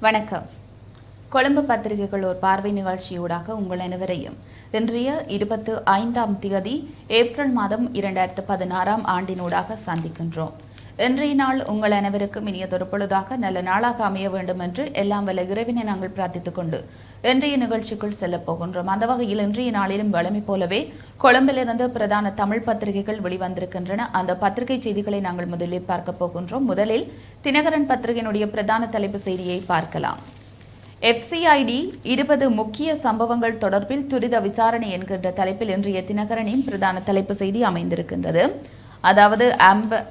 வணக்கம். கொழும்பு பத்திரிகைகள் ஒரு பார்வை நிகழ்ச்சியூடாக உங்கள் அனைவரையும். இன்றைய இருபத்து ஐந்தாம் தேதி ஏப்ரல் மாதம் இரண்டாயிரத்து பதினாறாம் ஆண்டினூடாக சந்திக்கின்றோம். இன்றைய நாள் உங்கள் அனைவருக்கும் இனியதொரு பொழுதாக நல்ல நாளாக அமைய வேண்டும் என்று எல்லாம் வல்ல இறைவினை நாங்கள் பிரார்த்தித்துக் கொண்டு இன்றைய நிகழ்ச்சிக்குள் செல்லப் போகின்றோம். அந்த வகையில் இன்றைய நாளிலும் வழமை போலவே கொழும்பிலிருந்து பிரதான தமிழ் பத்திரிகைகள் வெளிவந்திருக்கின்றன. அந்த பத்திரிகை செய்திகளை நாங்கள் முதலில் பார்க்க போகின்றோம். முதலில் தினகரன் பத்திரிகையினுடைய பிரதான தலைப்பு செய்தியை பார்க்கலாம். எஃப்சிஐடி இருபது முக்கிய சம்பவங்கள் தொடர்பில் துரித விசாரணை என்கின்ற தலைப்பில் இன்றைய தினகரனின் பிரதான தலைப்பு செய்தி அமைந்திருக்கின்றது. அதாவது அம்ப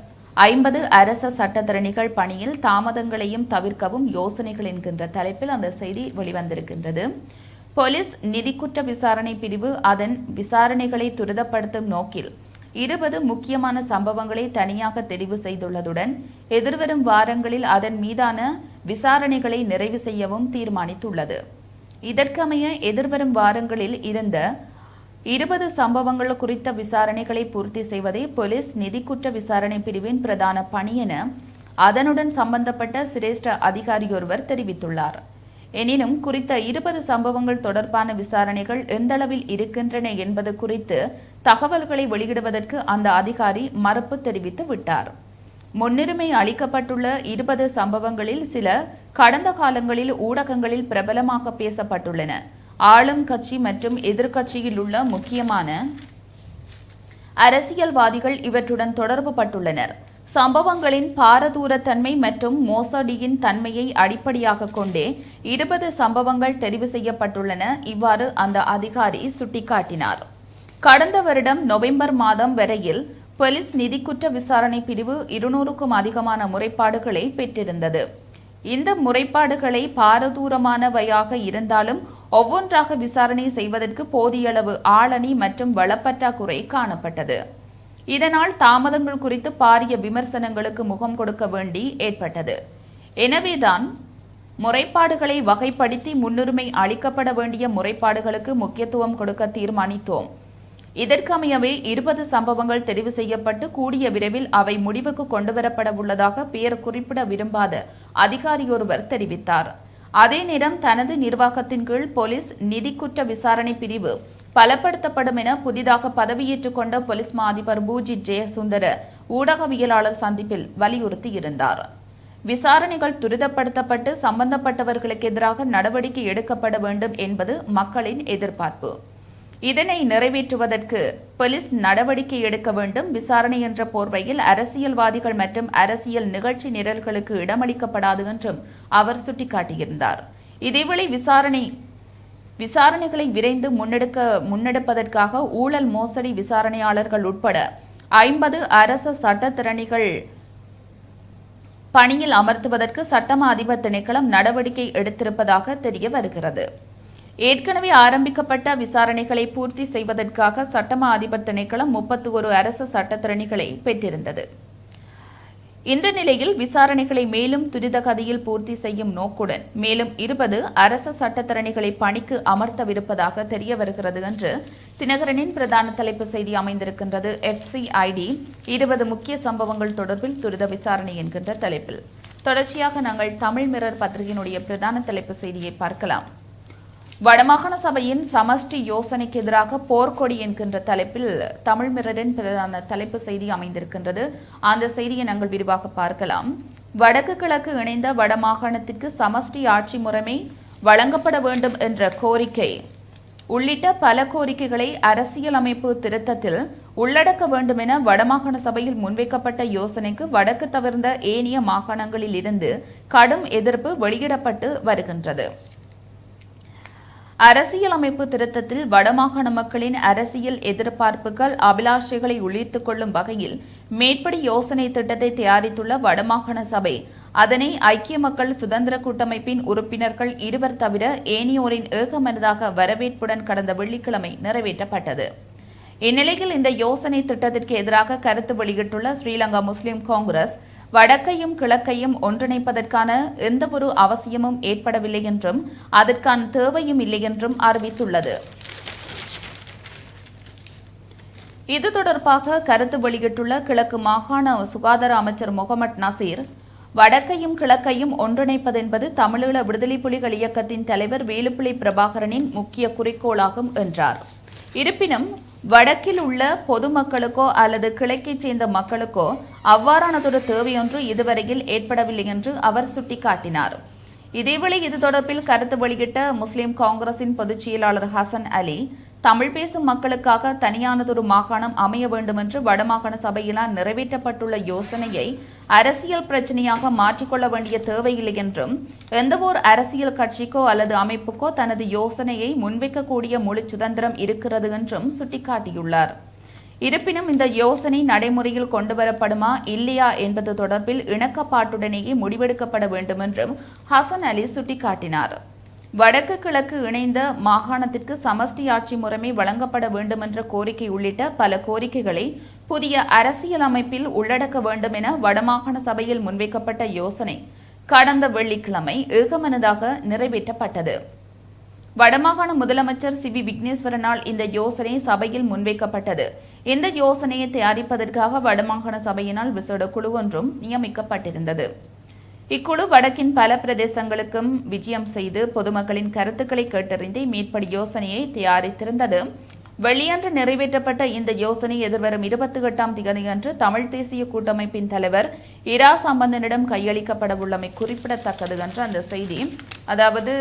ஐம்பது அரச சட்டத்தரணிகள் பணியில் தாமதங்களையும் தவிர்க்கவும் யோசனைகள் என்கின்ற தலைப்பில் அந்த செய்தி வெளிவந்திருக்கின்றது. போலீஸ் நிதிக்குற்ற விசாரணை பிரிவு அதன் விசாரணைகளை துரிதப்படுத்தும் நோக்கில் இருபது முக்கியமான சம்பவங்களை தனியாக தெரிவு செய்துள்ளதுடன் எதிர்வரும் வாரங்களில் அதன் மீதான விசாரணைகளை நிறைவு செய்யவும் தீர்மானித்துள்ளது. இதற்கமைய எதிர்வரும் வாரங்களில் இருந்த இருபது சம்பவங்கள் குறித்த விசாரணைகளை பூர்த்தி செய்வதே போலீஸ் நிதிக்குற்ற விசாரணை பிரிவின் பிரதான பணி என அதனுடன் சம்பந்தப்பட்ட சிரேஷ்ட அதிகாரியொருவர் தெரிவித்துள்ளார். எனினும் குறித்த இருபது சம்பவங்கள் தொடர்பான விசாரணைகள் எந்தளவில் இருக்கின்றன என்பது குறித்து தகவல்களை வெளியிடுவதற்கு அந்த அதிகாரி மறுப்பு தெரிவித்து விட்டார். முன்னுரிமை அளிக்கப்பட்டுள்ள இருபது சம்பவங்களில் சில கடந்த காலங்களில் ஊடகங்களில் பிரபலமாக பேசப்பட்டுள்ளன. ஆளும் கட்சி மற்றும் எதிர்க்கட்சியில் உள்ள முக்கியமான அரசியல்வாதிகள் இவற்றுடன் தொடர்பு பட்டுள்ளனர். சம்பவங்களின் பாரதூரத்தன்மை மற்றும் மோசடியின் தன்மையை அடிப்படையாக கொண்டே இருபது சம்பவங்கள் தெரிவு செய்யப்பட்டுள்ளன. இவ்வாறு அந்த அதிகாரி சுட்டிக்காட்டினார். கடந்த வருடம் நவம்பர் மாதம் வரையில் போலீஸ் நிதிக்குற்ற விசாரணை பிரிவு இருநூறுக்கும் அதிகமான முறைப்பாடுகளை பெற்றிருந்தது. இந்த முறைப்பாடுகளை பாரதூரமானவையாக இருந்தாலும் ஒவ்வொன்றாக விசாரணை செய்வதற்கு போதியளவு ஆளணி மற்றும் வளப்பற்றாக்குறை காணப்பட்டது. இதனால் தாமதங்கள் குறித்து பாரிய விமர்சனங்களுக்கு முகம் கொடுக்க வேண்டி ஏற்பட்டது. எனவேதான் முறைப்பாடுகளை வகைப்படுத்தி முன்னுரிமை அளிக்கப்பட வேண்டிய முறைப்பாடுகளுக்கு முக்கியத்துவம் கொடுக்க தீர்மானித்தோம். இதற்கமையவே இருபது சம்பவங்கள் தெரிவு செய்யப்பட்டு கூடிய விரைவில் அவை முடிவுக்கு கொண்டுவரப்பட உள்ளதாக பெயர் குறிப்பிட விரும்பாத அதிகாரியொருவர் தெரிவித்தார். அதே நேரம் தனது நிர்வாகத்தின் கீழ் போலீஸ் நிதிக்குற்ற விசாரணை பிரிவு பலப்படுத்தப்படும் என புதிதாக பதவியேற்றுக் கொண்ட போலீஸ் மா அதிபர் பூஜித் ஜெயசுந்தர ஊடகவியலாளர் சந்திப்பில் வலியுறுத்தியிருந்தார். விசாரணைகள் துரிதப்படுத்தப்பட்டு சம்பந்தப்பட்டவர்களுக்கு எதிராக நடவடிக்கை எடுக்கப்பட வேண்டும் என்பது மக்களின் எதிர்பார்ப்பு. இதனை நிறைவேற்றுவதற்கு போலீஸ் நடவடிக்கை எடுக்க வேண்டும். விசாரணை என்ற போர்வையில் அரசியல்வாதிகள் மற்றும் அரசியல் நிகழ்ச்சி நிரல்களுக்கு இடமளிக்கப்படாது என்றும் அவர் சுட்டிக்காட்டியிருந்தார். இதேவேளை விசாரணை விசாரணைகளை விரைந்து முன்னெடுக்க முன்னெடுப்பதற்காக ஊழல் மோசடி விசாரணையாளர்கள் உட்பட ஐம்பது அரச சட்டத்திறனிகள் பணியில் அமர்த்துவதற்கு சட்டமா அதிபர் திணைக்களம் நடவடிக்கை எடுத்திருப்பதாக தெரிய வருகிறது. ஏற்கனவே ஆரம்பிக்கப்பட்ட விசாரணைகளை பூர்த்தி செய்வதற்காக சட்டமா அதிபர் திணைக்களம் முப்பத்தி ஒரு அரசு சட்டத்திறனிகளை பெற்றிருந்தது. இந்த நிலையில் விசாரணைகளை மேலும் துரித கதையில் பூர்த்தி செய்யும் நோக்குடன் மேலும் இருபது அரச சட்டத்திறனிகளை பணிக்கு அமர்த்தவிருப்பதாக தெரிய வருகிறது என்று தினகரனின் பிரதான தலைப்பு செய்தி அமைந்திருக்கின்றது. எஃப்சிஐடி இருபது முக்கிய சம்பவங்கள் தொடர்பில் துரித விசாரணை என்கின்ற தலைப்பில். தொடர்ச்சியாக நாங்கள் தமிழ் மிரர் பத்திரிகையினுடைய பிரதான தலைப்பு செய்தியை பார்க்கலாம். வடமாகாண சபையின் சமஷ்டி யோசனைக்கு எதிராக போர்க்கொடி என்கின்ற தலைப்பில் தமிழ் மிரரின் பிரதான தலைப்பு செய்தி அமைந்திருக்கின்றது. அந்த செய்தியை நாங்கள் விரிவாக பார்க்கலாம். வடக்கு கிழக்கு இணைந்த வடமாகாணத்திற்கு சமஷ்டி ஆட்சி முறைமை வழங்கப்பட வேண்டும் என்ற கோரிக்கை. உள்ளிட்ட பல கோரிக்கைகளை அரசியலமைப்பு திருத்தத்தில் உள்ளடக்க வேண்டும் என வடமாகாண சபையில் முன்வைக்கப்பட்ட யோசனைக்கு வடக்கு தவிர்ந்த ஏனைய மாகாணங்களில் இருந்து கடும் எதிர்ப்பு வெளியிடப்பட்டு வருகின்றது. அரசியலமைப்பு திருத்தத்தில் வடமாகாண மக்களின் அரசியல் எதிர்பார்ப்புகள் அபிலாஷைகளை உள்ளித்துக் கொள்ளும் வகையில் மேற்படி யோசனை திட்டத்தை தயாரித்துள்ள வடமாகாண சபை அதனை ஐக்கிய மக்கள் சுதந்திர கூட்டமைப்பின் உறுப்பினர்கள் இருவர் தவிர ஏனியோரின் ஏகமனதாக வரவேற்புடன் கடந்த வெள்ளிக்கிழமை நிறைவேற்றப்பட்டது. இந்நிலையில் இந்த யோசனை திட்டத்திற்கு எதிராக கருத்து வெளியிட்டுள்ள ஸ்ரீலங்கா முஸ்லிம் காங்கிரஸ் வடக்கையும் கிழக்கையும் ஒன்றிணைப்பதற்கான எந்தவொரு அவசியமும் ஏற்படவில்லை என்றும் அதற்கான தேவையும் இல்லை என்றும் அறிவித்துள்ளது. இது தொடர்பாக கருத்து வெளியிட்டுள்ள கிழக்கு மாகாண சுகாதார அமைச்சர் முகமது நசீர் வடக்கையும் கிழக்கையும் ஒன்றிணைப்பதென்பது தமிழீழ விடுதலை புலிகள் இயக்கத்தின் தலைவர் வேலுப்பிள்ளை பிரபாகரனின் முக்கிய குறிக்கோளாகும் என்றார். இருப்பினும் வடக்கில் உள்ள பொதுமக்களுக்கோ அல்லது கிழக்கைச் சேர்ந்த மக்களுக்கோ அவ்வாறானதொரு தேவையொன்று இதுவரையில் ஏற்படவில்லை என்று அவர் சுட்டிக்காட்டினார். இதேவேளை இது தொடர்பில் கருத்து வெளியிட்ட முஸ்லிம் காங்கிரசின் பொதுச் செயலாளர் ஹசன் அலி தமிழ் பேசும் மக்களுக்காக தனியானதொரு மாகாணம் அமைய வேண்டும் என்று வடமாகாண சபையினால் நிறைவேற்றப்பட்டுள்ள யோசனையை அரசியல் பிரச்சனையாக மாற்றிக்கொள்ள வேண்டிய தேவையில்லை என்றும் எந்தவோர் அரசியல் கட்சிக்கோ அல்லது அமைப்புக்கோ தனது யோசனையை முன்வைக்கக்கூடிய முழு சுதந்திரம் இருக்கிறது என்றும் சுட்டிக்காட்டியுள்ளார். இருப்பினும் இந்த யோசனை நடைமுறையில் கொண்டுவரப்படுமா இல்லையா என்பது தொடர்பில் இணக்கப்பாட்டுடனேயே முடிவெடுக்கப்பட வேண்டும் என்றும் ஹசன் அலி சுட்டிக்காட்டினார். வடக்கு கிழக்கு இணைந்த மாகாணத்திற்கு சமஷ்டி ஆட்சி முறைமை வழங்கப்பட வேண்டும் என்ற கோரிக்கை உள்ளிட்ட பல கோரிக்கைகளை புதிய அரசியல் அமைப்பில் உள்ளடக்க வேண்டும் என வடமாகாண சபையில் முன்வைக்கப்பட்ட யோசனை கடந்த வெள்ளிக்கிழமை ஏகமனதாக நிறைவேற்றப்பட்டது. வடமாகாண முதலமைச்சர் சி. வி. விக்னேஸ்வரனால் இந்த யோசனை சபையில் முன்வைக்கப்பட்டது. இந்த யோசனையை தயாரிப்பதற்காக வடமாகாண சபையினால் விசேட குழு ஒன்றும் நியமிக்கப்பட்டிருந்தது. இக்குழு வடக்கின் பல பிரதேசங்களுக்கும் விஜயம் செய்து பொதுமக்களின் கருத்துக்களை கேட்டறிந்து மேற்படி யோசனையை தயாரித்திருந்தது. வெள்ளியன்று நிறைவேற்றப்பட்ட இந்த யோசனை எதிர்வரும் இருபத்தி எட்டாம் தேதியன்று தமிழ் தேசிய கூட்டமைப்பின் தலைவர் இரா சம்பந்தனிடம் கையளிக்கப்படவுள்ளமை குறிப்பிடத்தக்கது என்று அந்த செய்தி. அதாவது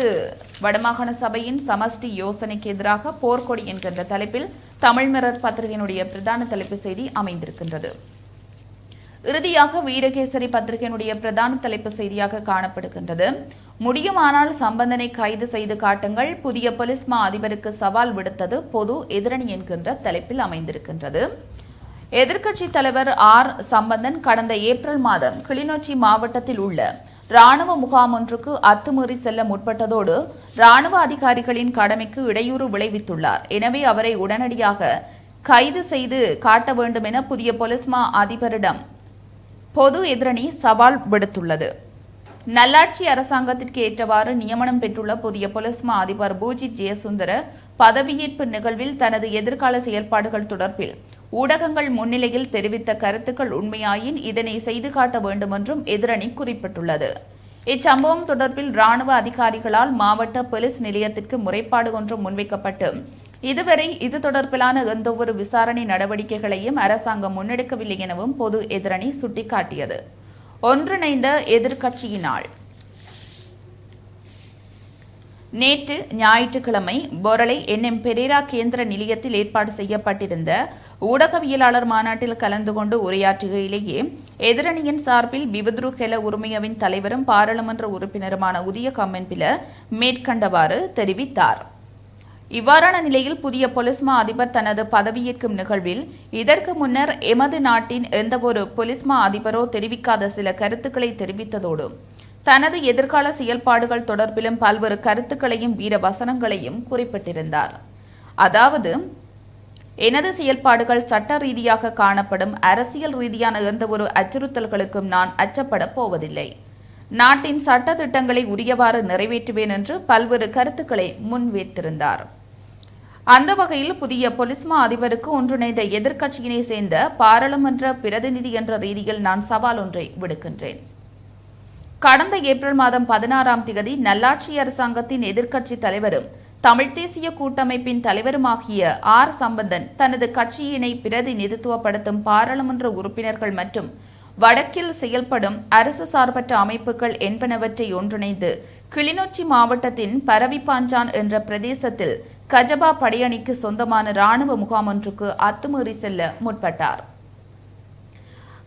வடமாகாண சபையின் சமஷ்டி யோசனைக்கு எதிராக போர்க்கொடி என்கின்ற தலைப்பில் தமிழ் மிரர் பத்திரிகையினுடைய பிரதான தலைப்பு செய்தி அமைந்திருக்கின்றது. இறுதியாக வீரகேசரி பத்திரிகையினுடைய பிரதான தலைப்பு செய்தியாக காணப்படுகின்றது. முடியுமானால் சம்பந்தனை கைது செய்து காட்டுங்கள். புதிய போலீஸ் மா அதிபருக்கு சவால் விடுத்தது பொது எதிரணி என்கின்ற தலைப்பில் அமைந்திருக்கின்றது. எதிர்க்கட்சித் தலைவர் ஆர். சம்பந்தன் கடந்த ஏப்ரல் மாதம் கிளிநொச்சி மாவட்டத்தில் உள்ள ராணுவ முகாம் ஒன்றுக்கு அத்துமீறி செல்ல முற்பட்டதோடு ராணுவ அதிகாரிகளின் கடமைக்கு இடையூறு விளைவித்துள்ளார். எனவே அவரை உடனடியாக கைது செய்து காட்ட வேண்டும் என புதிய பொலிஸ்மா அதிபரிடம் பொது எதிரணி சவால் விடுத்துள்ளது. நல்லாட்சி அரசாங்கத்திற்கு ஏற்றவாறு நியமனம் பெற்றுள்ள புதிய பொலிஸ்மா அதிபர் பூஜித் ஜெயசுந்தர பதவியேற்பு நிகழ்வில் தனது எதிர்கால செயல்பாடுகள் தொடர்பில் ஊடகங்கள் முன்னிலையில் தெரிவித்த கருத்துக்கள் உண்மையாயின் இதனை செய்து காட்ட வேண்டுமென்றும் எதிரணி குறிப்பிட்டுள்ளது. இச்சம்பவம் தொடர்பில் ராணுவ அதிகாரிகளால் மாவட்ட போலீஸ் நிலையத்திற்கு முறைப்பாடு ஒன்று முன்வைக்கப்பட்டு இதுவரை இது தொடர்பிலான எந்தவொரு விசாரணை நடவடிக்கைகளையும் அரசாங்கம் முன்னெடுக்கவில்லை எனவும் பொது எதிரணி சுட்டிக்காட்டியது. ஒன்றிணைந்த எதிர்க்கட்சியினால் நேற்று ஞாயிற்றுக்கிழமை பொரளை என்எம் பெரேரா கேந்திர நிலையத்தில் ஏற்பாடு செய்யப்பட்டிருந்த ஊடகவியலாளர் மாநாட்டில் கலந்து கொண்டு உரையாற்றுகையிலேயே எதிரணியின் சார்பில் பிவதுரு ஹெல உரிமையவின் தலைவரும் பாராளுமன்ற உறுப்பினருமான உதய கம்மென்பில மேற்கண்டவாறு தெரிவித்தார். இவ்வாறான நிலையில் புதிய பொலிஸ்மா அதிபர் தனது பதவியேற்கும் நிகழ்வில் இதற்கு முன்னர் எமது நாட்டின் எந்தவொரு பொலிஸ்மா அதிபரோ தெரிவிக்காத சில கருத்துக்களை தெரிவித்ததோடு தனது எதிர்கால செயல்பாடுகள் தொடர்பிலும் பல்வேறு கருத்துக்களையும் வீர வசனங்களையும் குறிப்பிட்டிருந்தார். அதாவது எனது செயல்பாடுகள் சட்ட ரீதியாக காணப்படும் அரசியல் ரீதியான எந்தவொரு அச்சுறுத்தல்களுக்கும் நான் அச்சப்படப் போவதில்லை. நாட்டின் சட்ட திட்டங்களை உரியவாறு நிறைவேற்றுவேன் என்று பல்வேறு கருத்துக்களை முன்வைத்திருந்தார். அந்த வகையில் புதிய பொலிஸ்மா அதிபருக்கு ஒன்றிணைந்த எதிர்க்கட்சியினை சேர்ந்த பாராளுமன்ற பிரதிநிதி என்ற ரீதியில் நான் சவால் ஒன்றை விடுக்கின்றேன். கடந்த ஏப்ரல் மாதம் பதினாறாம் திகதி நல்லாட்சி அரசாங்கத்தின் எதிர்க்கட்சி தலைவரும் தமிழ்த் தேசிய கூட்டமைப்பின் தலைவருமாகிய ஆர். சம்பந்தன் தனது கட்சியினை பிரதிநிதித்துவப்படுத்தும் பாராளுமன்ற உறுப்பினர்கள் மற்றும் வடக்கில் செயல்படும் அரசு சார்பற்ற அமைப்புகள் என்பனவற்றை ஒன்றிணைந்து கிளிநொச்சி மாவட்டத்தின் பரவிப்பாஞ்சான் என்ற பிரதேசத்தில் கஜபா படையணிக்கு சொந்தமான ராணுவ முகாம் ஒன்றுக்கு அத்துமீறி செல்ல முற்பட்டார்.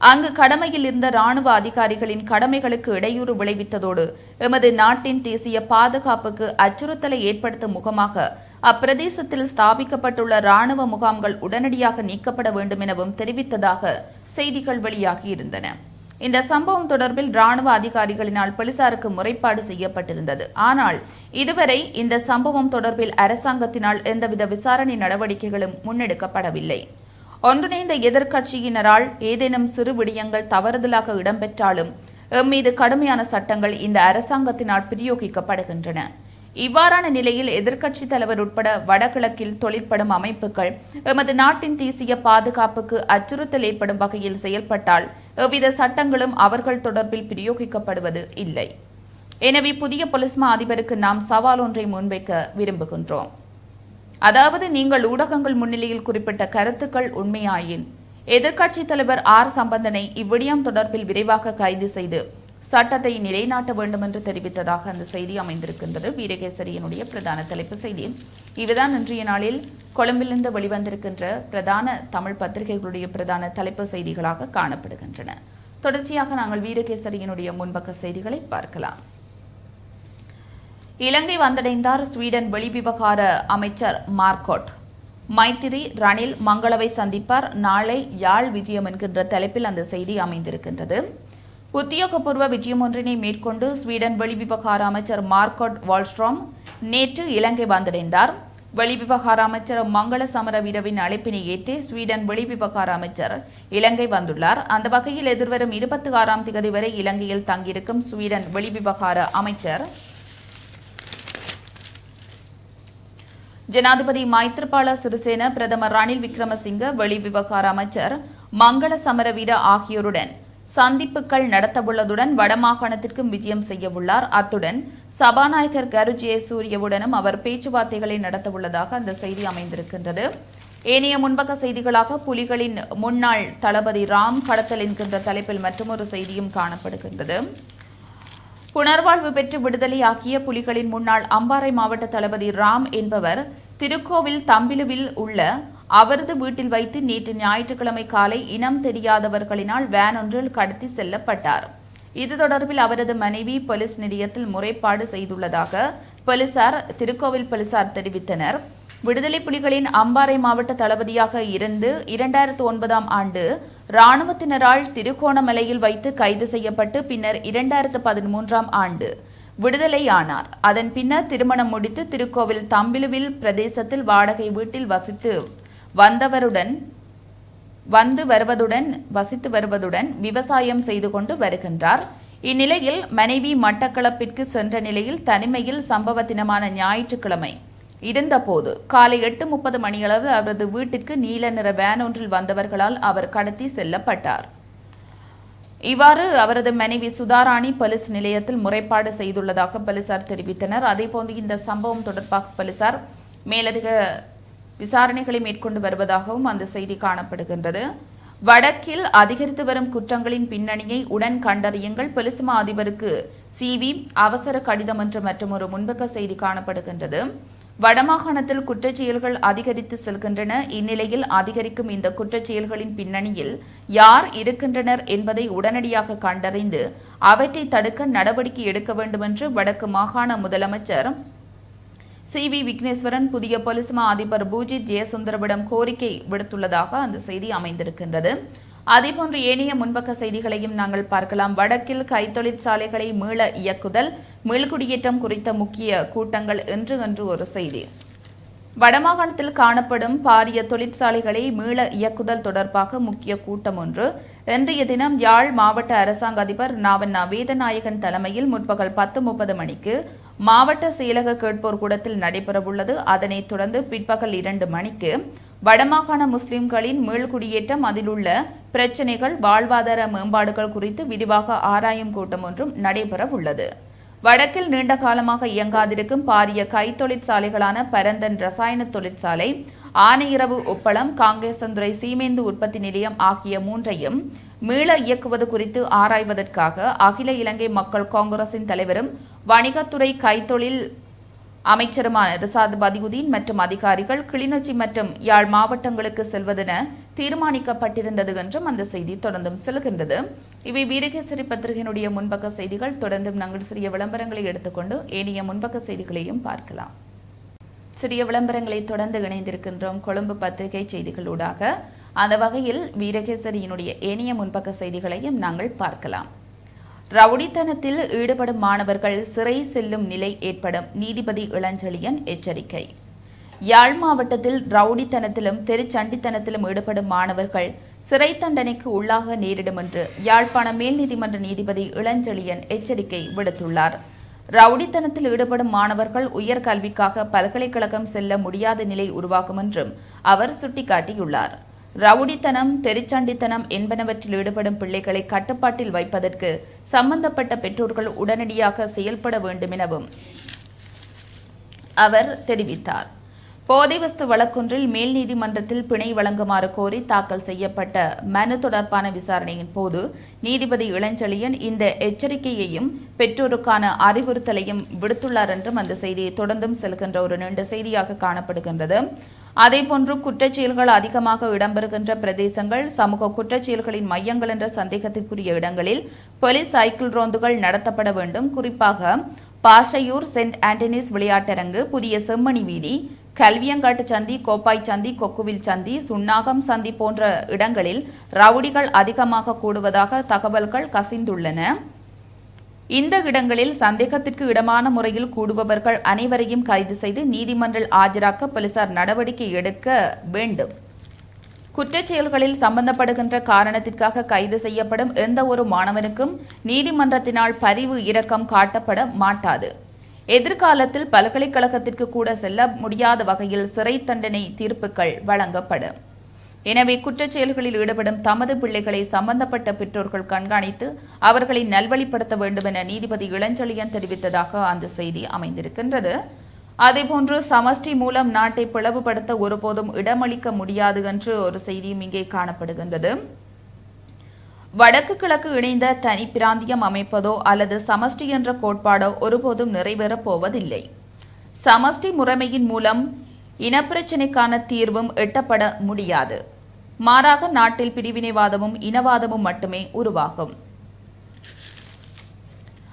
அங்கு கடமையில் இருந்த ராணுவ அதிகாரிகளின் கடமைகளுக்கு இடையூறு விளைவித்ததோடு எமது நாட்டின் தேசிய பாதுகாப்புக்கு அச்சுறுத்தலை ஏற்படுத்தும் முகமாக அப்பிரதேசத்தில் ஸ்தாபிக்கப்பட்டுள்ள ராணுவ முகாம்கள் உடனடியாக நீக்கப்பட வேண்டும் எனவும் தெரிவித்ததாக செய்திகள் வெளியாகியிருந்தன. இந்த சம்பவம் தொடர்பில் ராணுவ அதிகாரிகளினால் போலீசாருக்கு முறைப்பாடு செய்யப்பட்டிருந்தது. ஆனால் இதுவரை இந்த சம்பவம் தொடர்பில் அரசாங்கத்தினால் எந்தவித விசாரணை நடவடிக்கைகளும் முன்னெடுக்கப்படவில்லை. ஒன்றிணைந்த எதிர்க்கட்சியினரால் ஏதேனும் சிறு விடயங்கள் தவறுதலாக இடம்பெற்றாலும் எம்மீது கடுமையான சட்டங்கள் இந்த அரசாங்கத்தினால் பிரயோகிக்கப்படுகின்றன. இவ்வாறான நிலையில் எதிர்க்கட்சி தலைவர் உட்பட வடகிழக்கில் தொழிற்படும் அமைப்புகள் எமது நாட்டின் தேசிய பாதுகாப்புக்கு அச்சுறுத்தல் ஏற்படும் வகையில் செயல்பட்டால் எவ்வித சட்டங்களும் அவர்கள் தொடர்பில் பிரயோகிக்கப்படுவது இல்லை. எனவே புதிய பொலிஸ்மா அதிபருக்கு நாம் சவால் ஒன்றை முன்வைக்க விரும்புகின்றோம். அதாவது நீங்கள் ஊடகங்கள் முன்னிலையில் குறிப்பிட்ட கருத்துக்கள் உண்மையாயின். எதிர்க்கட்சித் தலைவர் ஆர். சம்பந்தனை இவ்விடயம் தொடர்பில் விரைவாக கைது செய்து சட்டத்தை நிலைநாட்ட வேண்டும் என்று தெரிவித்ததாக அந்த செய்தி அமைந்திருக்கின்றது. வீரகேசரியனுடைய பிரதான தலைப்பு செய்தி. இதுதான் இன்றைய நாளில் கொழும்பிலிருந்து வெளிவந்திருக்கின்ற பிரதான தமிழ் பத்திரிகைகளுடைய பிரதான தலைப்பு செய்திகளாக காணப்படுகின்றன. தொடர்ச்சியாக நாங்கள் வீரகேசரியினுடைய முன்பக்க செய்திகளை பார்க்கலாம். இலங்கை வந்தடைந்தார் ஸ்வீடன் வெளிவிவகார அமைச்சர் மார்கோட் மைத்திரி ரணில் மங்களவை சந்திப்பார். நாளை யாழ் விஜயம் என்கின்ற தலைப்பில் அந்த செய்தி அமைந்திருக்கின்றது. உத்தியோகபூர்வ விஜயம் ஒன்றினை மேற்கொண்டு ஸ்வீடன் வெளிவிவகார அமைச்சர் மார்கோட் வால்ஸ்ட்ராம் நேற்று இலங்கை வந்தடைந்தார். வெளிவிவகார அமைச்சர் மங்கள சமரவீரவின் அழைப்பினை ஏற்று ஸ்வீடன் வெளிவிவகார அமைச்சர் இலங்கை வந்துள்ளார். அந்த வகையில் எதிர்வரும் இருபத்தி ஆறாம் தேதி வரை இலங்கையில் தங்கியிருக்கும் ஸ்வீடன் வெளிவிவகார அமைச்சர் ஜனாதிபதி மைத்ரிபால சிறிசேன பிரதமர் ரணில் விக்ரமசிங்க வெளிவிவகார அமைச்சர் மங்கள சமரவீர ஆகியோருடன் சந்திப்புகள் நடத்தவுள்ளதுடன் வடமாகாணத்திற்கும் விஜயம் செய்யவுள்ளார். அத்துடன் சபாநாயகர் கரு ஜெயசூரியவுடனும் அவர் பேச்சுவார்த்தைகளை நடத்தவுள்ளதாக அந்த செய்தி அமைந்திருக்கின்றது. ஏனைய முன்பக்க செய்திகளாக புலிகளின் முன்னாள் தளபதி ராம் கடத்தல் என்கின்ற தலைப்பில் மற்றொரு செய்தியும் காணப்படுகின்றது. புனர்வாழ்வு பெற்று விடுதலையாக்கிய புலிகளின் முன்னாள் அம்பாறை மாவட்ட தளபதி ராம் என்பவர் திருக்கோவில் தம்பிலுவில் உள்ள அவரது வீட்டில் வைத்து நேற்று ஞாயிற்றுக்கிழமை காலை இனம் தெரியாதவர்களினால் வேன் ஒன்றில் கடத்தி செல்லப்பட்டார். இது தொடர்பில் அவரது மனைவி போலீஸ் நிலையத்தில் முறைப்பாடு செய்துள்ளதாக போலீசார் திருக்கோவில் போலீசார் தெரிவித்தனர். விடுதலை புலிகளின் அம்பாறை மாவட்ட தளபதியாக இருந்து இரண்டாயிரத்து ஒன்பதாம் ஆண்டு இராணுவத்தினரால் திருகோணமலையில் வைத்து கைது செய்யப்பட்டு பின்னர் இரண்டாயிரத்து பதிமூன்றாம் ஆண்டு விடுதலையானார் அதன் பின்னர் திருமணம் முடித்து திருக்கோவில் தம்பிலுவில் பிரதேசத்தில் வாடகை வீட்டில் வசித்து வந்தவருடன் வந்து வருவதுடன் வசித்து வருவதுடன் விவசாயம் செய்து கொண்டு வருகின்றார். இந்நிலையில் மனைவி மட்டக்களப்பிற்கு சென்ற நிலையில் தனிமையில் சம்பவ தினமான ஞாயிற்றுக்கிழமை இருந்தபோது காலை எட்டு முப்பது மணியளவு அவரது வீட்டிற்கு நீல நிற வேன் ஒன்றில் வந்தவர்களால் அவர் கடத்தி செல்லப்பட்டார். இவ்வாறு அவரது மனைவி சுதாராணி போலீஸ் நிலையத்தில் முறைப்பாடு செய்துள்ளதாக போலீசார் தெரிவித்தனர். அதேபோன்று இந்த சம்பவம் தொடர்பாக போலீசார் மேலதிக விசாரணைகளை மேற்கொண்டு வருவதாகவும் அந்த செய்தி காணப்படுகின்றது. வடக்கில் அதிகரித்து வரும் குற்றங்களின் பின்னணியை உடன் கண்டறியுங்கள். பொலிசுமா அதிபருக்கு சிவி அவசர கடிதம் என்ற மற்றும் ஒரு முன்பக்க செய்தி காணப்படுகின்றது. வடமாகாணத்தில் குற்றச்செயல்கள் அதிகரித்து செல்கின்றன. இந்நிலையில் அதிகரிக்கும் இந்த குற்றச்செயல்களின் பின்னணியில் யார் இருக்கின்றனர் என்பதை உடனடியாக கண்டறிந்து அவற்றை தடுக்க நடவடிக்கை எடுக்க வேண்டுமென்று வடக்கு மாகாண முதலமைச்சர் சி. வி. விக்னேஸ்வரன் புதிய பொலிஸ்மா அதிபர் பூஜித் ஜெயசுந்தரவிடம் கோரிக்கை விடுத்துள்ளதாக அந்த செய்தி அமைந்திருக்கின்றது. அதேபோன்று ஏனைய முன்பக்க செய்திகளையும் நாங்கள் பார்க்கலாம். வடக்கில் கைத்தொழிற்சாலைகளை மீள இயக்குதல் மீள்குடியேற்றம் குறித்த முக்கிய கூட்டங்கள் என்று என்று ஒரு செய்தி. வடமாகாணத்தில் காணப்படும் பாரிய தொழிற்சாலைகளை மீள இயக்குதல் தொடர்பாக முக்கிய கூட்டம் ஒன்று. இன்றைய தினம் யாழ் மாவட்ட அரசாங்க அதிபர் நாவண்ணா வேதநாயகன் தலைமையில் முற்பகல் பத்து முப்பது மணிக்கு மாவட்ட செயலக கேட்போர் கூடத்தில் நடைபெறவுள்ளது. அதனைத் தொடர்ந்து பிற்பகல் இரண்டு மணிக்கு வடமாகாண முஸ்லிம்களின் மீள்குடியேற்றம் அதிலுள்ள பிரச்சினைகள் வாழ்வாதார மேம்பாடுகள் குறித்து விரிவாக ஆராயும் கூட்டம் ஒன்றும் நடைபெற உள்ளது வடக்கில் நீண்ட காலமாக இயங்காதிருக்கும் பாரிய கைத்தொழிற்சாலைகளான பரந்தன் ரசாயன தொழிற்சாலை ஆனையிரவு உப்பளம் காங்கேசந்துறை சீமேந்து உற்பத்தி நிலையம் ஆகிய மூன்றையும் மீள இயக்குவது குறித்து ஆராய்வதற்காக அகில இலங்கை மக்கள் காங்கிரசின் தலைவரும் வணிகத்துறை கைத்தொழில் அமைச்சருமான ரிசாத் பதியுதீன் மற்றும் அதிகாரிகள் கிளிநொச்சி மற்றும் யாழ் மாவட்டங்களுக்கு செல்வதென தீர்மானிக்கப்பட்டிருந்தது என்றும் அந்த செய்தி தொடர்ந்தும் செல்கின்றது. இவை வீரகேசரி பத்திரிகையினுடைய முன்பக்க செய்திகள். தொடர்ந்தும் நாங்கள் சிறிய விளம்பரங்களை எடுத்துக்கொண்டு ஏனைய முன்பக்க செய்திகளையும் பார்க்கலாம். சிறிய விளம்பரங்களை தொடர்ந்து இணைந்திருக்கின்றோம். கொழும்பு பத்திரிகை செய்திகளூடாக அந்த வகையில் வீரகேசரியினுடைய ஏனைய முன்பக்க செய்திகளையும் நாங்கள் பார்க்கலாம். ரவுடித்தனத்தில் ஈடுபடும் மாணவர்கள் சிறை செல்லும் நிலை ஏற்படும் நீதிபதி இளஞ்செழியன் எச்சரிக்கை. யாழ் மாவட்டத்தில் ரவுடித்தனத்திலும் தெருச்சண்டித்தனத்திலும் ஈடுபடும் மாணவர்கள் சிறை தண்டனைக்கு உள்ளாக நேரிடும் என்று யாழ்ப்பாண மேல் நீதிமன்ற நீதிபதி இளஞ்செழியன் எச்சரிக்கை விடுத்துள்ளார். ரவுடித்தனத்தில் ஈடுபடும் மாணவர்கள் உயர்கல்விக்காக பல்கலைக்கழகம் செல்ல முடியாத நிலை உருவாகும் என்றும் அவர் சுட்டிக்காட்டியுள்ளார். ரவுடித்தனம் தெரிச்சண்டித்தனம் என்பனவற்றில் ஈடுபடும் பிள்ளைகளை கட்டுப்பாட்டில் வைப்பதற்கு சம்பந்தப்பட்ட பெற்றோர்கள் உடனடியாக செயல்பட வேண்டும் எனவும் அவர் தெரிவித்தார். போதை வஸ்து வழக்கொன்றில் மேல் நீதிமன்றத்தில் பிணை வழங்குமாறு கோரி தாக்கல் செய்யப்பட்ட மனு தொடர்பான விசாரணையின் போது நீதிபதி இளஞ்செழியன் இந்த எச்சரிக்கையையும் பெற்றோருக்கான அறிவுறுத்தலையும் விடுத்துள்ளார் என்றும் அந்த செய்தியை தொடர்ந்தும் செல்கின்ற ஒரு நீண்ட செய்தியாக காணப்படுகின்றது. அதேபோன்று குற்றச்செயல்கள் அதிகமாக இடம்பெறுகின்ற பிரதேசங்கள் சமூக குற்றச்செயல்களின் மையங்கள் என்ற சந்தேகத்திற்குரிய இடங்களில் போலீஸ் சைக்கிள் ரோந்துகள் நடத்தப்பட வேண்டும். குறிப்பாக பாஷையூர் சென்ட் ஆண்டனிஸ் விளையாட்டரங்கு புதிய செம்மணி வீதி கல்வியங்காட்டு சந்தி கோப்பாய் சந்தி கொக்குவில் சந்தி சுண்ணாகம் சந்தி போன்ற இடங்களில் ரவுடிகள் அதிகமாக கூடுவதாக தகவல்கள் கசிந்துள்ளன. இந்த இடங்களில் சந்தேகத்திற்கு இடமான முறையில் கூடுபவர்கள் அனைவரையும் கைது செய்து நீதிமன்றில் ஆஜராக்க போலீசார் நடவடிக்கை எடுக்க வேண்டும். குற்றச்செயல்களில் சம்பந்தப்படுகின்ற காரணத்திற்காக கைது செய்யப்படும் எந்த ஒரு மாணவனுக்கும் நீதிமன்றத்தினால் பரிவு இரக்கம் காட்டப்பட மாட்டாது. எதிர்காலத்தில் பல்கலைக்கழகத்திற்கு கூட செல்ல முடியாத வகையில் சிறை தண்டனை தீர்ப்புகள் வழங்கப்படும். எனவே குற்றச்செயல்களில் ஈடுபடும் தமது பிள்ளைகளை சம்பந்தப்பட்ட பெற்றோர்கள் கண்காணித்து அவர்களை நல்வழிப்படுத்த வேண்டும் என நீதிபதி இளஞ்செழியன் தெரிவித்ததாக அந்த செய்தி அமைந்திருக்கின்றது. அதேபோன்று சமஷ்டி மூலம் நாட்டை பிளவுபடுத்த ஒருபோதும் இடமளிக்க முடியாது என்று ஒரு செய்தியும் இங்கே காணப்படுகின்றது. வடக்கு கிழக்கு இணைந்த தனி பிராந்தியம் அமைப்பதோ அல்லது சமஷ்டி என்ற கோட்பாடோ ஒருபோதும் நிறைவேறப் போவதில்லை. சமஷ்டி முறைமையின் மூலம் இனப்பிரச்சினைக்கான தீர்வும் எட்டப்பட முடியாது. மாறாக நாட்டில் பிரிவினைவாதமும் இனவாதமும் மட்டுமே உருவாகும்.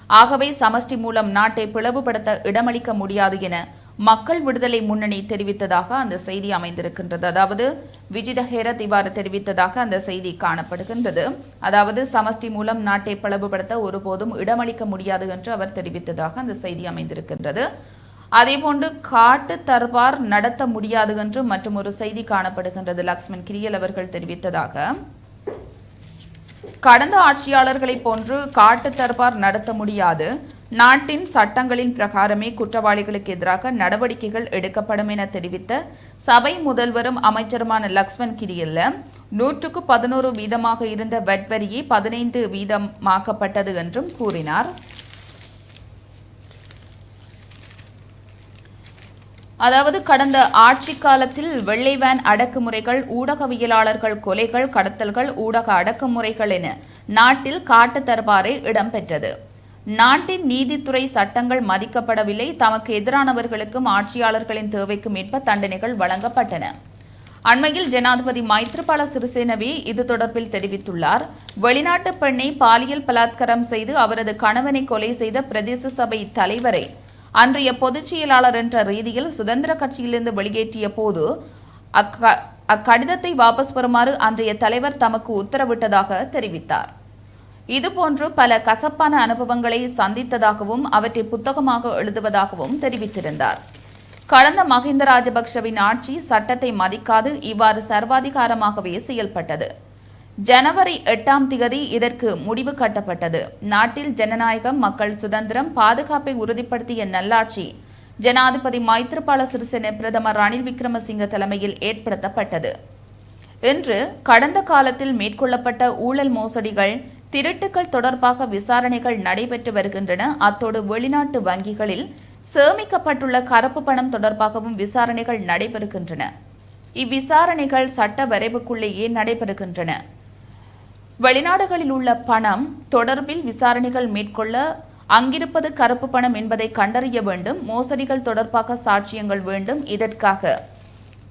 ஆகவே சமஷ்டி மூலம் நாட்டை பிளவுபடுத்த இடமளிக்க முடியாது என மக்கள் விடுதலை முன்னணி தெரிவித்ததாக அந்த செய்தி அமைந்திருக்கின்றது. அதாவது விஜித ஹேரத் இவ்வாறு தெரிவித்ததாக அந்த செய்தி காணப்படுகின்றது. அதாவது சமஷ்டி மூலம் நாட்டை பிளவுபடுத்த ஒருபோதும் இடமளிக்க முடியாது என்று அவர் தெரிவித்ததாக அந்த செய்தி அமைந்திருக்கின்றது. அதேபோன்று காட்டு தர்பார் நடத்த முடியாது என்று மற்றும் ஒரு செய்தி காணப்படுகின்றது. லக்ஷ்மண் கிரியல் அவர்கள் தெரிவித்ததாக. கடந்த ஆட்சியாளர்களைப் போன்று காட்டு தர்பார் நடத்த முடியாது. நாட்டின் சட்டங்களின் பிரகாரமே குற்றவாளிகளுக்கு எதிராக நடவடிக்கைகள் எடுக்கப்படும் என தெரிவித்த சபை முதல்வரும் அமைச்சருமான லக்ஷ்மண் கிரியல்ல நூற்றுக்கு பதினோரு வீதமாக இருந்த வெட் வரியை பதினைந்து வீதமாக்கப்பட்டது என்றும் கூறினார். அதாவது கடந்த ஆட்சி காலத்தில் வெள்ளை வேன் அடக்குமுறைகள் ஊடகவியலாளர்கள் கொலைகள் கடத்தல்கள் ஊடக அடக்குமுறைகள் என நாட்டில் காட்டு தர்பாரே இடம்பெற்றது. நாட்டின் நீதித்துறை சட்டங்கள் மதிக்கப்படவில்லை. தமக்கு எதிரானவர்களுக்கும் ஆட்சியாளர்களின் தேவைக்கும் ஏற்ப தண்டனைகள் வழங்கப்பட்டன. அண்மையில் ஜனாதிபதி மைத்ரிபால சிறிசேனவே இது தொடர்பில் தெரிவித்துள்ளார். வெளிநாட்டு பெண்ணை பாலியல் பலாத்காரம் செய்து அவரது கணவனை கொலை செய்த பிரதேச சபை தலைவரை அன்றைய பொதுச் செயலாளர் என்ற ரீதியில் சுதந்திர கட்சியிலிருந்து வெளியேற்றிய போது அக்க அக்கடிதத்தை வாபஸ் பெறுமாறு அன்றைய தலைவர் தமக்கு உத்தரவிட்டதாக தெரிவித்தார். இதுபோன்று பல கசப்பான அனுபவங்களை சந்தித்ததாகவும் அவற்றை புத்தகமாக எழுதுவதாகவும் தெரிவித்திருந்தார். கடந்த மஹிந்த ராஜபக்ஷவின் ஆட்சி சட்டத்தை மதிக்காது இவ்வாறு சர்வாதிகாரமாகவே செயல்பட்டது. ஜனவரி எட்டாம் திகதி இதற்கு முடிவு கட்டப்பட்டது. நாட்டில் ஜனநாயகம் மக்கள் சுதந்திரம் பாதுகாப்பை உறுதிப்படுத்திய நல்லாட்சி ஜனாதிபதி மைத்ரிபால சிறிசேன பிரதமர் ரணில் விக்ரமசிங்க தலைமையில் ஏற்படுத்தப்பட்டது. இன்று கடந்த காலத்தில் மேற்கொள்ளப்பட்ட ஊழல் மோசடிகள் திருட்டுக்கள் தொடர்பாக விசாரணைகள் நடைபெற்று வருகின்றன. அத்தோடு வெளிநாட்டு வங்கிகளில் சேமிக்கப்பட்டுள்ள கருப்பு பணம் தொடர்பாகவும் விசாரணைகள் நடைபெறுகின்றன. இவ்விசாரணைகள் சட்ட வரைவுக்குள்ளேயே நடைபெறுகின்றன. வெளிநாடுகளில் உள்ள பணம் தொடர்பில் விசாரணைகள் மேற்கொள்ள அங்கிருப்பது கருப்பு பணம் என்பதை கண்டறிய வேண்டும். மோசடிகள் தொடர்பாக சாட்சியங்கள் வேண்டும். இதற்காக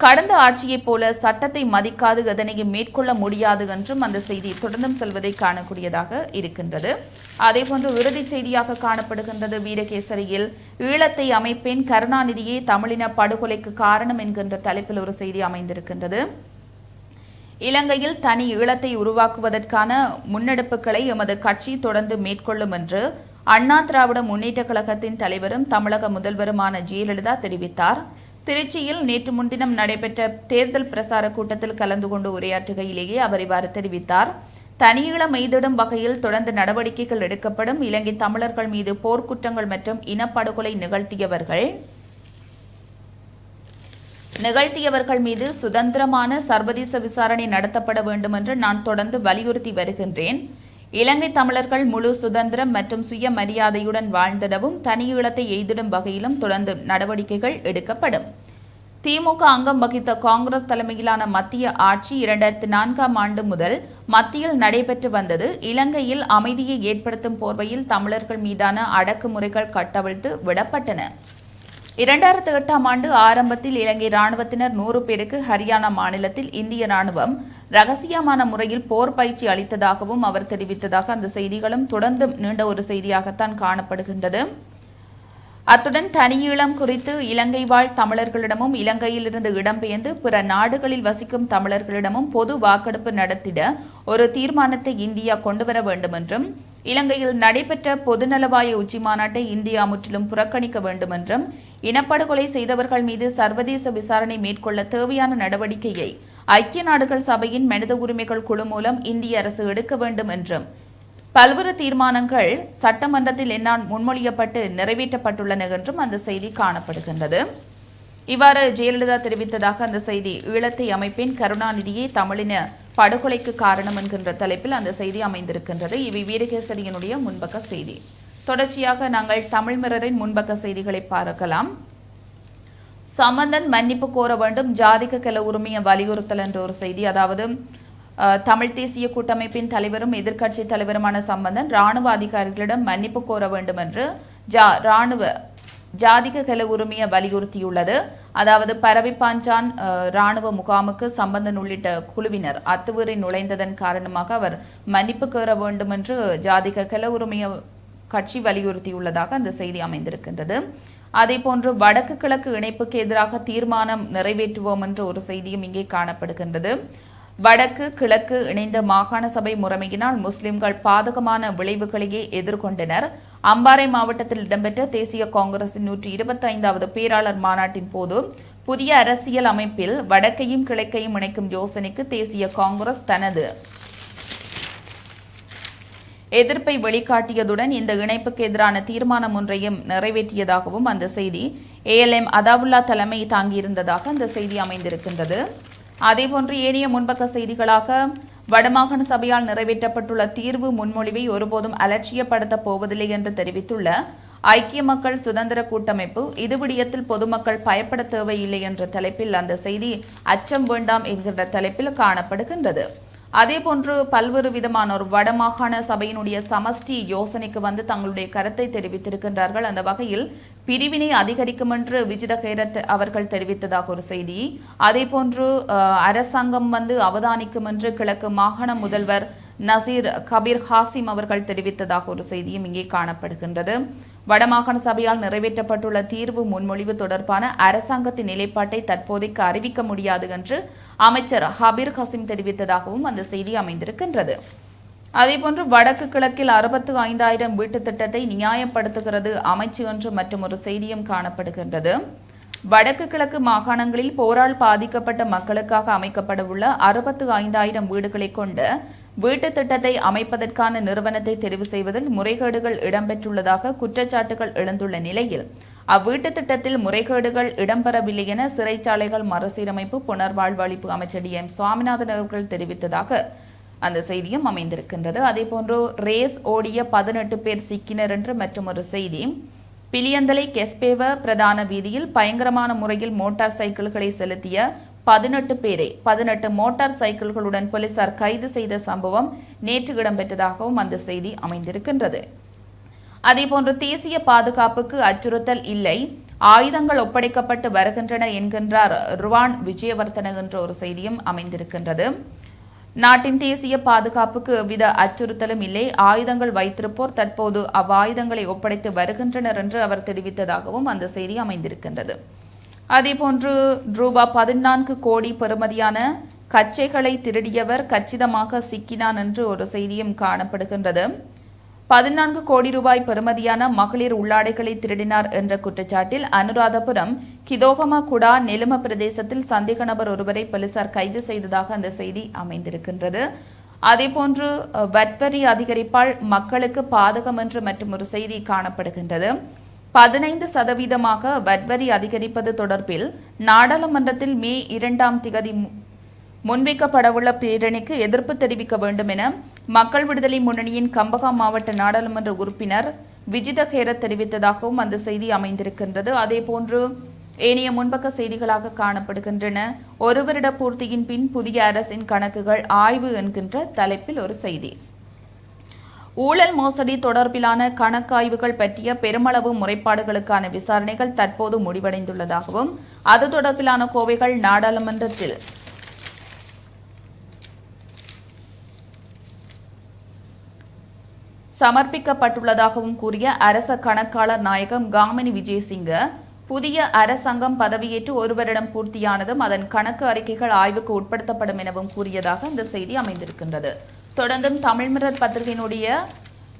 கடந்த ஆட்சியைப் போல சட்டத்தை மதிக்காது அதனை மேற்கொள்ள முடியாது என்றும் அந்த செய்தி தொடர்ந்தும் செல்வதை காணக்கூடியதாக இருக்கின்றது. அதேபோன்று இறுதிச் செய்தியாக காணப்படுகின்றது. வீரகேசரியில் ஈழத்தை அமைப்பேன் கருணாநிதியே தமிழின படுகொலைக்கு காரணம் என்கின்ற தலைப்பில் ஒரு செய்தி அமைந்திருக்கின்றது. இலங்கையில் தனி ஈழத்தை உருவாக்குவதற்கான முன்னெடுப்புகளை எமது கட்சி தொடர்ந்து மேற்கொள்ளும் என்று அண்ணா திராவிட முன்னேற்ற கழகத்தின் தலைவரும் தமிழக முதல்வருமான ஜெயலலிதா தெரிவித்தார். திருச்சியில் நேற்று முன்தினம் நடைபெற்ற தேர்தல் பிரசார கூட்டத்தில் கலந்து கொண்டு உரையாற்றுகையிலேயே அவர் இவ்வாறு தெரிவித்தார். தனியீழம் எய்திடும் வகையில் தொடர்ந்து நடவடிக்கைகள் எடுக்கப்படும். இலங்கை தமிழர்கள் மீது போர்க்குற்றங்கள் மற்றும் இனப்படுகொலை நிகழ்த்தியவர்கள். நிகழ்த்தியவர்கள் மீது சுதந்திரமான சர்வதேச விசாரணை நடத்தப்பட வேண்டும் என்று நான் தொடர்ந்து வலியுறுத்தி வருகின்றேன். இலங்கை தமிழர்கள் முழு சுதந்திரம் மற்றும் சுயமரியாதையுடன் வாழ்ந்திடவும் தனியீழத்தை எய்திடும் வகையிலும் தொடர்ந்து நடவடிக்கைகள் எடுக்கப்படும். திமுக அங்கம் வகித்த காங்கிரஸ் தலைமையிலான மத்திய ஆட்சி இரண்டாயிரத்தி நான்காம் ஆண்டு முதல் மத்தியில் நடைபெற்று வந்தது. இலங்கையில் அமைதியை ஏற்படுத்தும் போர்வையில் தமிழர்கள் மீதான அடக்குமுறைகள் கட்டவிழ்த்து விடப்பட்டன. இரண்டாயிரத்து எட்டாம் ஆண்டு ஆரம்பத்தில் இலங்கை ராணுவத்தினர் நூறு பேருக்கு ஹரியானா மாநிலத்தில் இந்திய ராணுவம் ரகசியமான முறையில் போர் பயிற்சி அளித்ததாகவும் அவர் தெரிவித்ததாக அந்த செய்திகளும் தொடர்ந்து நீண்ட ஒரு செய்தியாகத்தான் காணப்படுகின்றது. அத்துடன் தனியீழம் குறித்து இலங்கை வாழ் தமிழர்களிடமும் இலங்கையிலிருந்து இடம்பெயர்ந்து பிற நாடுகளில் வசிக்கும் தமிழர்களிடமும் பொது வாக்கெடுப்பு நடத்திட ஒரு தீர்மானத்தை இந்தியா கொண்டுவர வேண்டும் என்றும் இலங்கையில் நடைபெற்ற பொதுநலவாய உச்சி மாநாட்டை இந்தியா முற்றிலும் புறக்கணிக்க வேண்டும் என்றும் இனப்படுகொலை செய்தவர்கள் மீது சர்வதேச விசாரணை மேற்கொள்ள தேவையான நடவடிக்கையை ஐக்கிய நாடுகள் சபையின் மனித உரிமைகள் குழு மூலம் இந்திய அரசு எடுக்க வேண்டும் என்றும் பல்வேறு தீர்மானங்கள் சட்டமன்றத்தில் என்னால் முன்மொழியப்பட்டு நிறைவேற்றப்பட்டுள்ளன என்றும் அந்த செய்தி காணப்படுகின்றது. இவ்வாறு ஜெயலலிதா தெரிவித்ததாக அந்த செய்தி. ஈழத்தை அமைப்பின் கருணாநிதியே தமிழின படுகொலைக்கு காரணம் என்கின்ற தலைப்பில் அந்த செய்தி அமைந்திருக்கின்றது. இவை வீரகேசரியினுடைய முன்பக்க செய்தி. தொடர்ச்சியாக நாங்கள் தமிழ் மிரரின் முன்பக்க செய்திகளை பார்க்கலாம். சம்பந்தன் மன்னிப்பு கோர வேண்டும் ஜாதிக கல உரிமையை வலியுறுத்தல் என்ற ஒரு செய்தி. அதாவது தமிழ் தேசிய கூட்டமைப்பின் தலைவரும் எதிர்க்கட்சி தலைவருமான சம்பந்தன் ராணுவ அதிகாரிகளிடம் மன்னிப்பு கோர வேண்டும் என்று ஜா ராணுவ ஜாதிக கல உரிமையை வலியுறுத்தியுள்ளது. அதாவது பரவிப்பாஞ்சான் அஹ், ராணுவ முகாமுக்கு சம்பந்தன் உள்ளிட்ட குழுவினர் அத்துவரை நுழைந்ததன் காரணமாக அவர் மன்னிப்பு கோர வேண்டும் என்று ஜாதிக கல உரிமையை கட்சி வலியுறுத்தியுள்ளதாக அந்த செய்தி அமைந்திருக்கின்றது. அதேபோன்று வடக்கு கிழக்கு இணைப்புக்கு எதிராக தீர்மானம் நிறைவேற்றுவோம் என்ற ஒரு செய்தியும் இங்கே காணப்படுகின்றது. வடக்கு கிழக்கு இணைந்த மாகாண சபை முறைமையினால் முஸ்லிம்கள் பாதகமான விளைவுகளையே எதிர்கொண்டனர். அம்பாறை மாவட்டத்தில் இடம்பெற்ற தேசிய காங்கிரசின் நூற்றி இருபத்தி ஐந்தாவது பேராளர் மாநாட்டின் போது புதிய அரசியல் அமைப்பில் வடக்கையும் கிழக்கையும் இணைக்கும் யோசனைக்கு தேசிய காங்கிரஸ் தனது எதிர்ப்பை வெளிக்காட்டியதுடன் இந்த இணைப்புக்கு எதிரான தீர்மானம் ஒன்றையும் நிறைவேற்றியதாகவும் அந்த செய்தி. ஏஎல்எம் அதாவுல்லா தலைமை தாங்கியிருந்ததாக அந்த செய்தி அமைந்திருக்கின்றது. அதேபோன்று ஏனைய முன்பக்க செய்திகளாக வடமாகாண சபையால் நிறைவேற்றப்பட்டுள்ள தீர்வு முன்மொழிவை ஒருபோதும் அலட்சியப்படுத்தப் போவதில்லை என்று தெரிவித்துள்ள ஐக்கிய மக்கள் சுதந்திர கூட்டமைப்பு இது விடயத்தில் பொதுமக்கள் பயப்பட தேவையில்லை என்ற தலைப்பில் அந்த செய்தி அச்சம் வேண்டாம் என்கின்ற தலைப்பில் காணப்படுகின்றது. அதேபோன்று பல்வேறு விதமான ஒரு வடமாகாண சபையினுடைய சமஷ்டி யோசனைக்கு வந்து தங்களுடைய கருத்தை தெரிவித்திருக்கின்றார்கள். அந்த வகையில் பிரிவினை அதிகரிக்கும் என்று விஜித கைரத் அவர்கள் தெரிவித்ததாக ஒரு செய்தி. அதேபோன்று போன்று அரசாங்கம் வந்து அவதானிக்கும் என்று கிழக்கு மாகாண முதல்வர் நசீர் கபீர் ஹாசிம் அவர்கள் தெரிவித்ததாக ஒரு செய்தியும் இங்கே காணப்படுகின்றது. வடமாகாண சபையால் நிறைவேற்றப்பட்டுள்ள தீர்வு முன்மொழிவு தொடர்பான அரசாங்கத்தின் நிலைப்பாட்டை தற்போதைக்கு அறிவிக்க முடியாது என்று அமைச்சர் ஹபீர் ஹசிம் தெரிவித்ததாகவும் அந்த செய்தி அமைந்திருக்கின்றது. அதேபோன்று வடக்கு கிழக்கில் அறுபத்து ஐந்தாயிரம் வீட்டு திட்டத்தை நியாயப்படுத்துகிறது அமைச்சு என்று மற்றும் ஒரு செய்தியும் காணப்படுகின்றது. வடக்கு கிழக்கு மாகாணங்களில் போரால் பாதிக்கப்பட்ட மக்களுக்காக அமைக்கப்படவுள்ள அறுபத்து ஐந்தாயிரம் வீடுகளை கொண்ட வீட்டுத் திட்டத்தை அமைப்பதற்கான நிறுவனத்தை தெரிவு செய்வதில் முறைகேடுகள் இடம்பெற்றுள்ளதாக குற்றச்சாட்டுகள் எழுந்துள்ள நிலையில் அவ்வீட்டு திட்டத்தில் முறைகேடுகள் இடம்பெறவில்லை என சிறைச்சாலைகள் மறுசீரமைப்பு புனர்வாழ்வளிப்பு அமைச்சர் டி. எம். சுவாமிநாதன் அவர்கள் தெரிவித்ததாக அந்த செய்தியும் அமைந்திருக்கின்றது. அதேபோன்று ரேஸ் ஓடிய பதினெட்டு பேர் சிக்கினர் என்று மற்றொரு செய்தி. பிலியந்தலை கெஸ்பேவ பிரதான வீதியில் பயங்கரமான முறையில் மோட்டார் சைக்கிள்களை செலுத்திய பதினெட்டு பேரை பதினெட்டு மோட்டார் சைக்கிள்களுடன் போலீசார் கைது செய்த சம்பவம் நேற்று இடம்பெற்றதாகவும் அந்த செய்தி அமைந்திருக்கின்றது. அதேபோன்று தேசிய பாதுகாப்புக்கு அச்சுறுத்தல் இல்லை ஆயுதங்கள் ஒப்படைக்கப்பட்டு வருகின்றன என்கின்றார் ருவான் விஜயவர்தன என்ற ஒரு செய்தியும் அமைந்திருக்கின்றது. நாட்டின் தேசிய பாதுகாப்புக்கு எவ்வித அச்சுறுத்தலும் இல்லை. ஆயுதங்கள் வைத்திருப்போர் தற்போது அவ்வாயுதங்களை ஒப்படைத்து வருகின்றனர் என்று அவர் தெரிவித்ததாகவும் அந்த செய்தி அமைந்திருக்கின்றது. அதேபோன்று ரூபா பதினான்கு கோடி பெறுமதியான கச்சைகளை திருடியவர் கச்சிதமாக சிக்கினான் என்று ஒரு செய்தியும் காணப்படுகின்றது. பதினான்கு கோடி ரூபாய் பெறுமதியான மகளிர் உள்ளாடைகளை திருடினார் என்ற குற்றச்சாட்டில் அனுராதபுரம் கிதோகம குடா நெலும பிரதேசத்தில் சந்தேக நபர் ஒருவரை போலீசார் கைது செய்ததாக அந்த செய்தி அமைந்திருக்கின்றது. அதேபோன்று வட்வரி அதிகரிப்பால் மக்களுக்கு பாதகம் என்று மற்றும் ஒரு செய்தி காணப்படுகின்றது. பதினைந்து சதவீதமாக வட்வரி அதிகரிப்பது தொடர்பில் நாடாளுமன்றத்தில் மே இரண்டாம் திகதி முன்வைக்கப்படவுள்ள பேரணிக்கு எதிர்ப்பு தெரிவிக்க வேண்டும் என மக்கள் விடுதலை முன்னணியின் கம்பகா மாவட்ட நாடாளுமன்ற உறுப்பினர் விஜித கேரத் தெரிவித்ததாகவும் அந்த செய்தி அமைந்திருக்கின்றது. அதேபோன்று ஏனைய முன்பக்க செய்திகளாக காணப்படுகின்றன. ஒரு வருட பூர்த்தியின் பின் புதிய அரசின் கணக்குகள் ஆய்வு என்கின்ற தலைப்பில் ஒரு செய்தி. ஊழல் மோசடி தொடர்பிலான கணக்காய்வுகள் பற்றிய பெருமளவு முறைப்பாடுகளுக்கான விசாரணைகள் தற்போது முடிவடைந்துள்ளதாகவும் அது தொடர்பிலான கோவைகள் நாடாளுமன்றத்தில் சமர்ப்பிக்கப்பட்டுள்ளதாகவும் கூறிய அரச கணக்காளர் நாயகம் காமினி விஜயசிங்க புதிய அரசாங்கம் பதவியேற்று ஒரு வருடம் பூர்த்தியானதும் அதன் கணக்கு அறிக்கைகள் ஆய்வுக்கு உட்படுத்தப்படும் எனவும் கூறியதாக இந்த செய்தி அமைந்திருக்கின்றது. தொடர்ந்தும் தமிழ் மிரர் பத்திரிகையினுடைய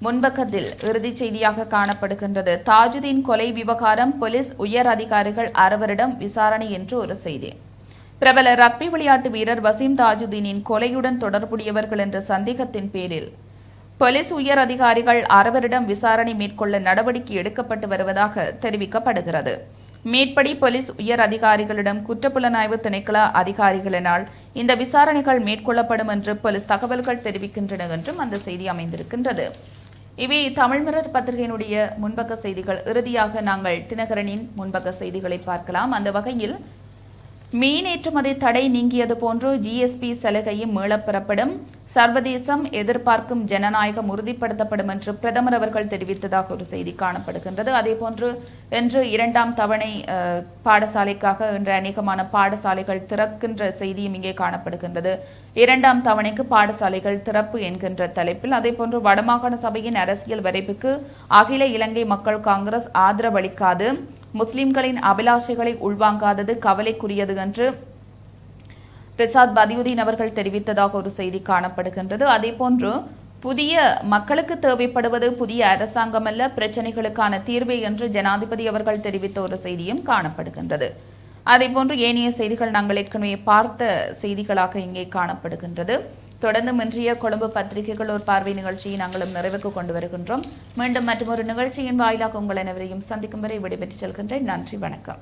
முன்பக்கத்தில் இறுதிச் செய்தியாக காணப்படுகின்றது. தாஜுதீன் கொலை விவகாரம் போலீஸ் உயர் அதிகாரிகள் அறுவரிடம் விசாரணை என்று ஒரு செய்தி. பிரபல ரக்பி விளையாட்டு வீரர் வசீம் தாஜுதீனின் கொலையுடன் தொடர்புடையவர்கள் என்ற சந்தேகத்தின் பேரில் போலீஸ் உயர் அதிகாரிகள் அறுவரிடம் விசாரணை மேற்கொள்ள நடவடிக்கை எடுக்கப்பட்டு வருவதாக தெரிவிக்கப்படுகிறது. மேற்படி போலீஸ் உயர் அதிகாரிகளிடம் குற்றப்புலனாய்வு திணைக்கள அதிகாரிகளினால் இந்த விசாரணைகள் மேற்கொள்ளப்படும் என்று போலீஸ் தகவல்கள் தெரிவிக்கின்றன என்றும் அந்த செய்தி அமைந்திருக்கின்றது. இவை தமிழ்மிரர் பத்திரிகையினுடைய முன்பக்க செய்திகள். இறுதியாக நாங்கள் தினகரனின் முன்பக்க செய்திகளை பார்க்கலாம். அந்த வகையில் மீன் ஏற்றுமதி தடை நீங்கியது போன்று ஜிஎஸ்பி சலுகையும் மீளப் பெறப்படும். சர்வதேசம் எதிர்பார்க்கும் ஜனநாயகம் உறுதிப்படுத்தப்படும் என்று பிரதமர் அவர்கள் தெரிவித்ததாக ஒரு செய்தி காணப்படுகின்றது. அதேபோன்று இன்று இரண்டாம் தவணை அஹ், பாடசாலைக்காக இன்று அநேகமான பாடசாலைகள் திறக்கின்ற செய்தியும் இங்கே காணப்படுகின்றது. இரண்டாம் தவணைக்கு பாடசாலைகள் திறப்பு என்கின்ற தலைப்பில் அதேபோன்று வடமாகாண சபையின் அரசியல் வரைப்புக்கு அகில இலங்கை மக்கள் காங்கிரஸ் ஆதரவளிக்காது. முஸ்லிம்களின் அபிலாஷைகளை உள்வாங்காதது கவலைக்குரியது என்று பிரசாத் பதியுதீன் அவர்கள் தெரிவித்ததாக ஒரு செய்தி காணப்படுகின்றது. அதேபோன்று புதிய மக்களுக்கு தேவைப்படுவது புதிய அரசாங்கம் அல்ல பிரச்சனைகளுக்கான தீர்வே என்று ஜனாதிபதி அவர்கள் தெரிவித்த ஒரு செய்தியும் காணப்படுகின்றது. அதேபோன்று ஏனைய செய்திகள் நாங்கள் ஏற்கனவே பார்த்த செய்திகளாக இங்கே காணப்படுகின்றது. தொடர்ந்து இன்றைய கொழும்பு பத்திரிகைகள் ஒரு பார்வை நிகழ்ச்சியை நாங்களும் நிறைவுக்கு கொண்டு வருகின்றோம். மீண்டும் மற்றொரு நிகழ்ச்சியின் வாயிலாக உங்கள் அனைவரையும் சந்திக்கும் வரை விடைபெற்று செல்கின்றேன். நன்றி வணக்கம்.